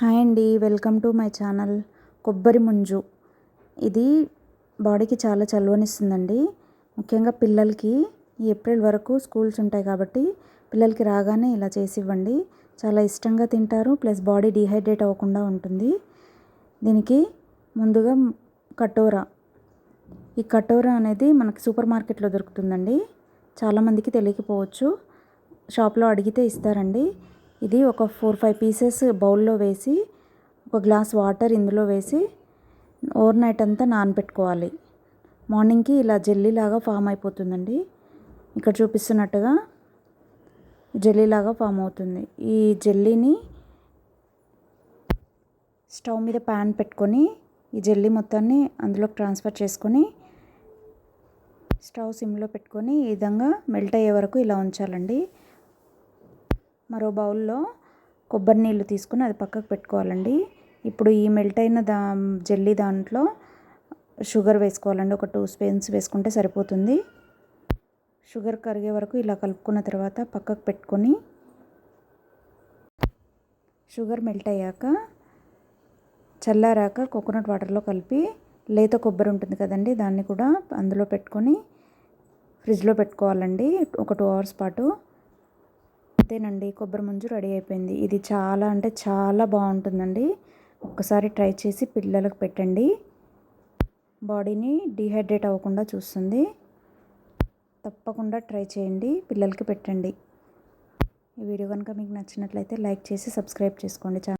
Hi అండి. Welcome to my channel కొబ్బరి ముంజు. ఇది బాడీకి చాలా చలువనిస్తుందండి. ముఖ్యంగా పిల్లలకి ఈ ఏప్రిల్ వరకు స్కూల్స్ ఉంటాయి కాబట్టి పిల్లలకి రాగానే ఇలా చేసి ఇవ్వండి చాలా ఇష్టంగా తింటారు ప్లస్ బాడీ డిహైడ్రేట్ అవ్వకుండా ఉంటుంది. దీనికి ముందుగా కటోరా. ఈ కటోరా అనేది మనకి సూపర్ మార్కెట్లో దొరుకుతుందండి. చాలామందికి తెలియకపోవచ్చు. షాప్లో అడిగితే ఇస్తారండి. ఇది ఒక ఫోర్ ఫైవ్ పీసెస్ బౌల్లో వేసి ఒక గ్లాస్ వాటర్ ఇందులో వేసి ఓవర్ నైట్ అంతా నానబెట్టుకోవాలి. మార్నింగ్కి ఇలా జెల్లీలాగా ఫామ్ అయిపోతుందండి. ఇక్కడ చూపిస్తున్నట్టుగా జెల్లీలాగా ఫామ్ అవుతుంది. ఈ జెల్లీని స్టవ్ మీద ప్యాన్ పెట్టుకొని ఈ జెల్లీ మొత్తాన్ని అందులోకి ట్రాన్స్ఫర్ చేసుకొని స్టవ్ సిమ్లో పెట్టుకొని ఈ విధంగా మెల్ట్ అయ్యే వరకు ఇలా ఉంచాలండి. మరో బౌల్లో కొబ్బరి నీళ్ళు తీసుకుని అది పక్కకు పెట్టుకోవాలండి. ఇప్పుడు ఈ మెల్ట్ అయిన దా జెల్లీ దాంట్లో షుగర్ వేసుకోవాలండి. ఒక టూ స్పూన్స్ వేసుకుంటే సరిపోతుంది. షుగర్ కరిగే వరకు ఇలా కలుపుకున్న తర్వాత పక్కకు పెట్టుకొని షుగర్ మెల్ట్ అయ్యాక చల్లారాక కోకోనట్ వాటర్లో కలిపి లేత కొబ్బరి ఉంటుంది కదండి దాన్ని కూడా అందులో పెట్టుకొని ఫ్రిడ్జ్లో పెట్టుకోవాలండి. ఒక టూ అవర్స్ పాటు అంతేనండి కొబ్బరి ముంజు రెడీ అయిపోయింది. ఇది చాలా అంటే చాలా బాగుంటుందండి. ఒక్కసారి ట్రై చేసి పిల్లలకు పెట్టండి. బాడీని డిహైడ్రేట్ అవ్వకుండా చూస్తుంది. తప్పకుండా ట్రై చేయండి పిల్లలకి పెట్టండి. ఈ వీడియో కనుక మీకు నచ్చినట్లయితే లైక్ చేసి సబ్స్క్రైబ్ చేసుకోండి.